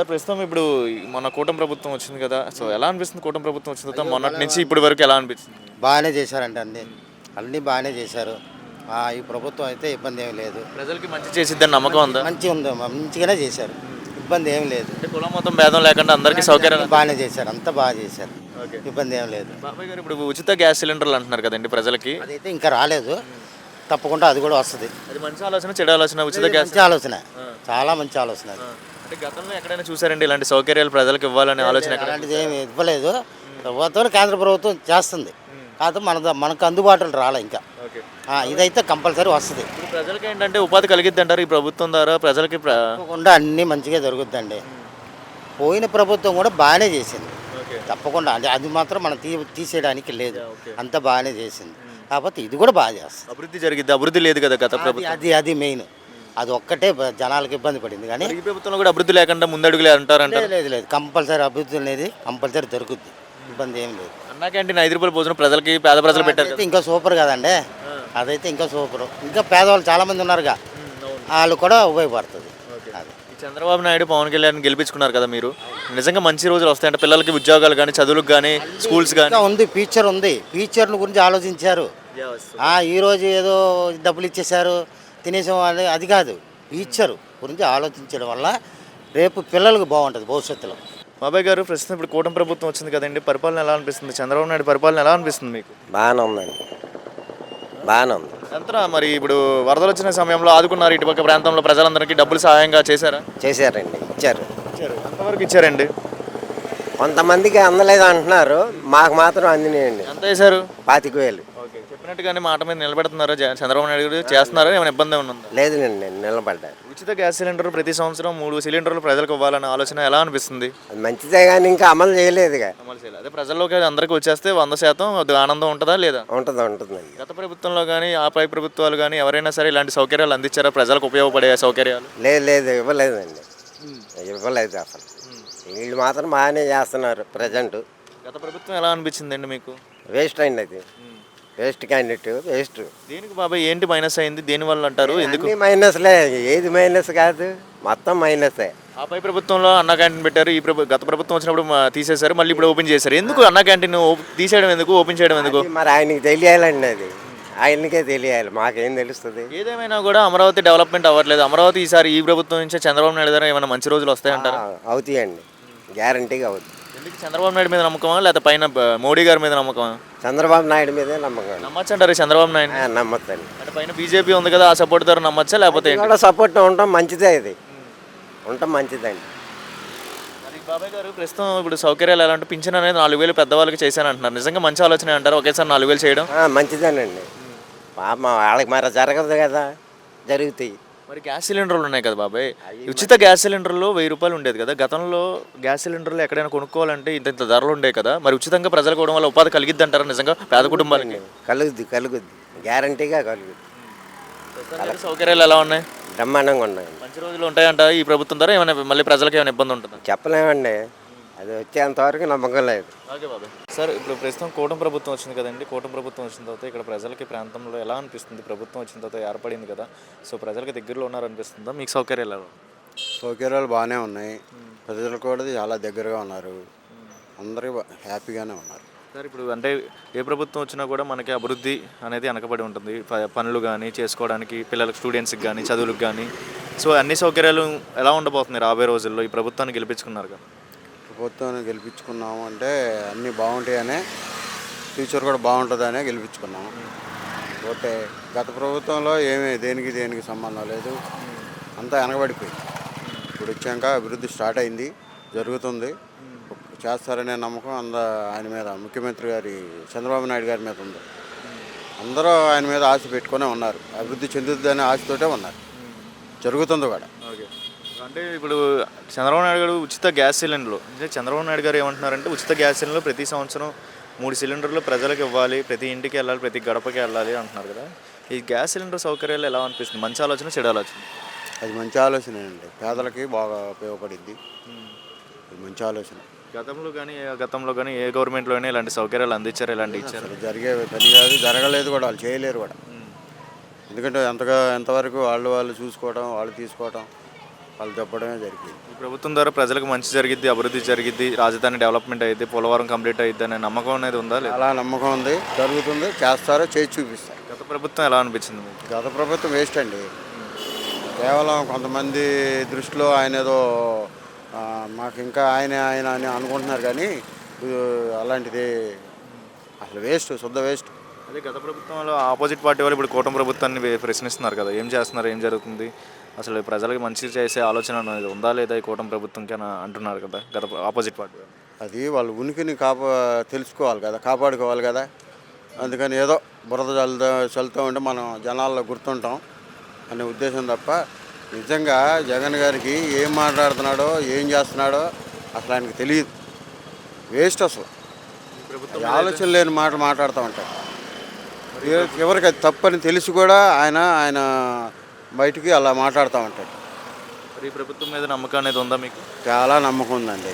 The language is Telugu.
సార్ ప్రస్తుతం ఇప్పుడు మన కూటమి ప్రభుత్వం వచ్చింది కదా సో ఎలా అనిపిస్తుంది కూటమి ప్రభుత్వం వచ్చిన తర్వాత మొన్నటి నుంచి ఇప్పటి వరకు ఎలా అనిపిస్తుంది? బాగానే చేశారంట అన్ని. అన్నీ బాగానే చేశారు. ఆ, ఈ ప్రభుత్వం అయితే ఇబ్బంది ఏం లేదు. ప్రజలకి మంచి చేసిద్దని నమ్మకం ఉందా? మంచిగా ఉంది? మంచిగానే చేశారు. ఇబ్బంది ఏం లేదు. అంటే కులం మొత్తం భేదం లేకుండా అందరికీ సౌకర్యాలు బాగానే చేశారు. అంతా బాగా చేశారు. ఓకే. ఇబ్బంది ఏం లేదు. బాబాయ్ గారు ఇప్పుడు ఉచిత గ్యాస్ సిలిండర్లు అంటున్నారు కదండి ప్రజలకి. అదైతే ఇంకా రాలేదు. తప్పకుండా అది కూడా వస్తుంది. అది మంచి ఆలోచన చెడు ఆలోచన ఉచిత గ్యాస్ మంచి ఆలోచన. చాలా మంచి ఆలోచన అది. అంటే గతంలో ఎక్కడైనా చూసారండి ఇలాంటి సౌకర్యాలు ప్రజలకు ఇవ్వాలనే ఆలోచన ఎక్కడ అలాంటిది ఏమి ఇవ్వలేదు. ప్రభుత్వం కేంద్ర ప్రభుత్వం చేస్తుంది. కాకపోతే మన మనకు అందుబాటులో రాలే ఇంకా. ఆ, ఇదైతే కంపల్సరీ వస్తుంది. ఇప్పుడు ప్రజలకి ఏంటంటే ఉపాధి కలిగిద్ది అంటారు ఈ ప్రభుత్వం ద్వారా? ప్రజలకి ప్ర- తప్పకుండా అన్నీ మంచిగా జరుగుద్దండి. పోయిన ప్రభుత్వం కూడా బాగానే చేసింది. ఓకే. తప్పకుండా. అది అది మాత్రం మనం తీ తీసేయడానికి లేదు. అంత బాగానే చేసింది. కాకపోతే ఇది కూడా బాగా చేస్తుంది. అభివృద్ధి జరిగిద్ది. అభివృద్ధి లేదు కదా గత అది ప్రభుత్వం. అది అది మెయిన్. అది ఒక్కటే జనాలకు ఇబ్బంది పడింది. కానీ ఈ ప్రభుత్వంలో కూడా అభివృద్ధి లేకుండా ముందడుగులే అంటారంటారు లేదు, లేదు లేదు. కంపల్సరీ అభివృద్ధి అనేది కంపల్సరీ దొరుకుద్ది. ఇబ్బంది ఏం లేదు. అన్నా క్యాంటీన్ ఐదు రూపాయల భోజనం ప్రజలకి పేద ప్రజలు పెట్టారు ఇంకా సూపర్ కదండి. అదైతే ఇంకా సూపర్. ఇంకా పేదవాళ్ళు చాలా మంది ఉన్నారుగా వాళ్ళు కూడా ఉపయోగపడుతుంది. అది. చంద్రబాబు నాయుడు పవన్ కళ్యాణ్ గెలిపించుకున్నారు కదా మీరు. నిజంగా మంచి రోజులు వస్తాయంటే. పిల్లలకి ఉద్యోగాలు కానీ చదువులకు కానీ స్కూల్స్ కానీ ఉంది ఫ్యూచర్ ఉంది. ఫ్యూచర్ గురించి ఆలోచించారు. ఆ, ఈ రోజు ఏదో డబ్బులు ఇచ్చేశారు. తినేసాం అని అది కాదు. ఫ్యూచర్ గురించి ఆలోచించడం వల్ల రేపు పిల్లలకు బాగుంటుంది భవిష్యత్తులో. బాబాయ్ గారు ప్రస్తుతం ఇప్పుడు కూటమి ప్రభుత్వం వచ్చింది కదండి. పరిపాలన ఎలా అనిపిస్తుంది? చంద్రబాబు నాయుడు పరిపాలన ఎలా అనిపిస్తుంది మీకు? బాగానే ఉందండి. బాగానే ఉంది. ఎంత మరి ఇప్పుడు వరదలు వచ్చిన సమయంలో ఆదుకున్నారు ఇటుపక్క ప్రాంతంలో ప్రజలందరికీ డబ్బులు సహాయంగా చేశారా? చేశారండి. ఇచ్చారు. ఇచ్చారు. ఎంతవరకు ఇచ్చారండి? కొంతమందికి అందలేదు అంటున్నారు. మాకు మాత్రం అందినాయండి. ఎంత వేశారు? పాతిక వేలు. చెప్పినట్టుగానే మాట మీద నిలబెడుతున్నారా జ- చంద్రబాబు నాయుడు గారు? చేస్తున్నారా? ఏమైనా ఇబ్బంది ఏమైనా ఉందా? లేదులేండి నేను నిలబడ్డాను. ఉచిత గ్యాస్ సిలిండర్ ప్రతి సంవత్సరం మూడు సిలిండర్లు ప్రజలకు ఇవ్వాలనే ఆలోచన ఎలా అనిపిస్తుంది? అది మంచిదే కానీ ఇంకా అమలు చేయలేదుగా. అమలు చేయాలి. అదే ప్రజల్లోకి అది అందరికీ వచ్చేస్తే వంద శాతం అది ఆనందం ఉంటుందా లేదా? ఉంటుంది ఉంటుందండి. గత ప్రభుత్వంలో కానీ ఆ పై ప్రభుత్వాలు కానీ ఎవరైనా సరే ఇలాంటి సౌకర్యాలు అందించారా? ప్రజలకు ఉపయోగపడే సౌకర్యాలు? లేదు లేదు ఇవ్వలేదండి. ఇవ్వలేదు అసలు. వీళ్ళు మాత్రం బాగానే చేస్తున్నారు ప్రజెంట్. గత ప్రభుత్వం ఎలా అనిపించిందండి మీకు? వేస్ట్ అయింది అది. Waste candidate waste. దేనికి బాబాయ్ ఏంటి మైనస్ అయింది? దేని వల్ల అంటారు? ఎందుకు? అన్ని మైనస్లే ఏది మైనస్ కాదు మొత్తం మైనసే. ఆ పై ప్రభుత్వంలో అన్న క్యాంటీన్ పెట్టారు ఈ ప్రభు గత ప్రభుత్వం వచ్చినప్పుడు మా- తీసేశారు మళ్ళీ ఇప్పుడు ఓపెన్ చేశారు. ఎందుకు అన్న క్యాంటీన్ తీసేయడం ఎందుకు? ఓపెన్ చేయడం ఎందుకు? మరి ఆయనకి తెలియాలండి అది. ఆయనకే తెలియాలి మాకేం తెలుస్తుంది? ఏదేమైనా కూడా అమరావతి డెవలప్మెంట్ అవ్వట్లేదు. అమరావతి ఈసారి ఈ ప్రభుత్వం నుంచే చంద్రబాబు నాయుడు గారు ఏమైనా మంచి రోజులు వస్తాయంటారా? అవుతాయండి. గ్యారంటీగా అవుతుంది ఎందుకు చంద్రబాబు నాయుడు మీద నమ్మకమా? లేకపోతే పైన బ- మోడీ గారి మీద నమ్మకమా? చంద్రబాబు నాయుడు మీదే నమ్మకం. నమ్మచ్చు అంటారు చంద్రబాబు నాయుడు నమ్మద్దండి. అంటే పైన బీజేపీ ఉంది కదా ఆ సపోర్ట్ ద్వారా నమ్మచ్చా లేకపోతే? కూడా సపోర్ట్ ఉండటం మంచిదే ఇది. ఉండటం మంచిదండి. బాబాయ్ గారు ప్రస్తుతం ఇప్పుడు సౌకర్యాలు ఎలా అంటే పింఛన్ అనేది నాలుగు వేలు పెద్దవాళ్ళకి చేశాను అంటున్నారు నిజంగా మంచి ఆలోచన అంటారు? ఒకేసారి నాలుగు వేలు చేయడం? మంచిదేనండి. పాప వాళ్ళకి మరి జరగదు కదా జరుగుతాయి. మరి గ్యాస్ సిలిండర్లు ఉన్నాయి కదా బాబాయ్? ఉచిత గ్యాస్ సిలిండర్లు వెయ్యి రూపాయలు ఉండేది కదా. గతంలో గ్యాస్ సిలిండర్లు ఎక్కడైనా కొనుక్కోవాలంటే ఇంత ఇంత ధరలు ఉండే కదా. మరి ఉచితంగా ప్రజలకు ఇవ్వడం వల్ల ఉపాధి కలిగిద్ది అంటారా నిజంగా పేద కుటుంబాలకి? కలుగుద్ది కలుగుద్ది. గ్యారంటీగా కలుగుద్ది. సౌకర్యాలు ఎలా ఉన్నాయి? బ్రహ్మాండంగా ఉన్నాయండి మంచి రోజులు ఉంటాయంట ఈ ప్రభుత్వం ద్వారా? ఏమైనా మళ్ళీ ప్రజలకు ఏమైనా ఇబ్బంది ఉంటుందా? చెప్పలేమండి. అది వచ్చేంతవరకు నమ్మకం లేదు. ఓకే బాబాయ్ సార్ ఇప్పుడు ప్రస్తుతం కూటమి ప్రభుత్వం వచ్చింది కదండి. కూటమి ప్రభుత్వం వచ్చిన తర్వాత ఇక్కడ ప్రజలకి ప్రాంతంలో ఎలా అనిపిస్తుంది? ప్రభుత్వం వచ్చిన తర్వాత ఏర్పడింది కదా. సో ప్రజలకు దగ్గరలో ఉన్నారనిపిస్తుందా? మీకు సౌకర్యాలు ఎలా? సౌకర్యాలు బాగానే ఉన్నాయి. ప్రజలు కూడా చాలా దగ్గరగా ఉన్నారు. అందరూ హ్యాపీగానే ఉన్నారు. సార్ ఇప్పుడు అంటే ఏ ప్రభుత్వం వచ్చినా కూడా మనకి అభివృద్ధి అనేది వెనకబడి ఉంటుంది. ప- పనులు కానీ చేసుకోవడానికి పిల్లలకు స్టూడెంట్స్కి కానీ చదువులకు కానీ సో అన్ని సౌకర్యాలు ఎలా ఉండబోతున్నాయి రాబోయే రోజుల్లో? ఈ ప్రభుత్వాన్ని గెలిపించుకున్నారు కదా. ప్రభుత్వాన్ని గెలిపించుకున్నాము అంటే అన్నీ బాగుంటాయనే ఫ్యూచర్ కూడా బాగుంటుందనే గెలిపించుకున్నాము. ఓకే గత ప్రభుత్వంలో ఏమీ దేనికి దేనికి సంబంధం లేదు. అంతా వెనకబడిపోయింది ఇప్పుడు వచ్చాక అభివృద్ధి స్టార్ట్ అయింది జరుగుతుంది. చేస్తారనే నమ్మకం అంద ఆయన మీద ముఖ్యమంత్రి గారి చంద్రబాబు నాయుడు గారి మీద ఉంది. అందరూ ఆయన మీద ఆశ పెట్టుకునే ఉన్నారు. అభివృద్ధి చెందుతుందనే ఆశతోటే ఉన్నారు. జరుగుతుంది కూడా. అంటే ఇప్పుడు చంద్రబాబు నాయుడు గారు ఉచిత గ్యాస్ సిలిండర్లు. అంటే చంద్రబాబు నాయుడు గారు ఏమంటున్నారంటే ఉచిత గ్యాస్ సిలిండర్లు ప్రతి సంవత్సరం మూడు సిలిండర్లు ప్రజలకు ఇవ్వాలి ప్రతి ఇంటికి వెళ్ళాలి ప్రతి గడపకి వెళ్ళాలి అంటున్నారు కదా. ఈ గ్యాస్ సిలిండర్ సౌకర్యాలు ఎలా అనిపిస్తుంది? మంచి ఆలోచన చెడు ఆలోచన? అది మంచి ఆలోచన అండి. పేదలకి బాగా ఉపయోగపడింది. ఇది మంచి ఆలోచన. గతంలో కానీ గతంలో కానీ ఏ గవర్నమెంట్లో అయినా ఇలాంటి సౌకర్యాలు అందించారు ఇలాంటి ఇచ్చారు? జరిగే పని కాదు జరగలేదు కూడా వాళ్ళు చేయలేరు కూడా. ఎందుకంటే ఎంతగా ఎంతవరకు వాళ్ళు వాళ్ళు చూసుకోవడం వాళ్ళు తీసుకోవడం వాళ్ళు చెప్పడమే జరిగింది. ఈ ప్రభుత్వం ద్వారా ప్రజలకు మంచి జరిగిద్ది అభివృద్ధి జరిగిద్ది రాజధాని డెవలప్మెంట్ అయ్యింది పోలవరం కంప్లీట్ అయ్యిద్ది అనే నమ్మకం అనేది ఉందా లేదా? చాలా నమ్మకం ఉంది జరుగుతుంది చేస్తారు చేసి చూపిస్తారు. గత ప్రభుత్వం ఎలా అనిపించింది మీకు? గత ప్రభుత్వం వేస్ట్ అండి. కేవలం కొంతమంది దృష్టిలో ఆయన ఏదో ఆ, మాకు ఇంకా ఆయన ఆయన అని అనుకుంటున్నారు కానీ ఇది అలాంటిది అసలు వేస్ట్ శుద్ధ వేస్ట్. అదే గత ప్రభుత్వంలో ఆపోజిట్ పార్టీ వాళ్ళు ఇప్పుడు కూటమి ప్రభుత్వాన్ని వే- ప్రశ్నిస్తున్నారు కదా ఏం చేస్తున్నారు ఏం జరుగుతుంది? అసలు ప్రజలకు మంచి చేసే ఆలోచన అనేది ఉందా లేదా ఈ కూటమి ప్రభుత్వంకి అని అంటున్నారు కదా గత ఆపోజిట్ పార్టీ. అది వాళ్ళ ఉనికిని కాపా తెలుసుకోవాలి కదా కాపాడుకోవాలి కదా. అందుకని ఏదో బురద చల్లుతూ చల్లుతూ ఉంటే మనం జనాల్లో గుర్తుంటాం అనే ఉద్దేశం తప్ప నిజంగా జగన్ గారికి ఏం మాట్లాడుతున్నాడో ఏం చేస్తున్నాడో అసలు ఆయనకి తెలియదు. వేస్ట్ అసలు. ఆలోచన లేని మాట మాట్లాడుతూ ఉంటాడు ఎ- ఎవరికి అది తప్పని తెలిసి కూడా ఆయన ఆయన బయటికి అలా మాట్లాడుతూ ఉంటాడు మరి ఈ ప్రభుత్వం మీద నమ్మకం అనేది ఉందా మీకు? చాలా నమ్మకం ఉందండి.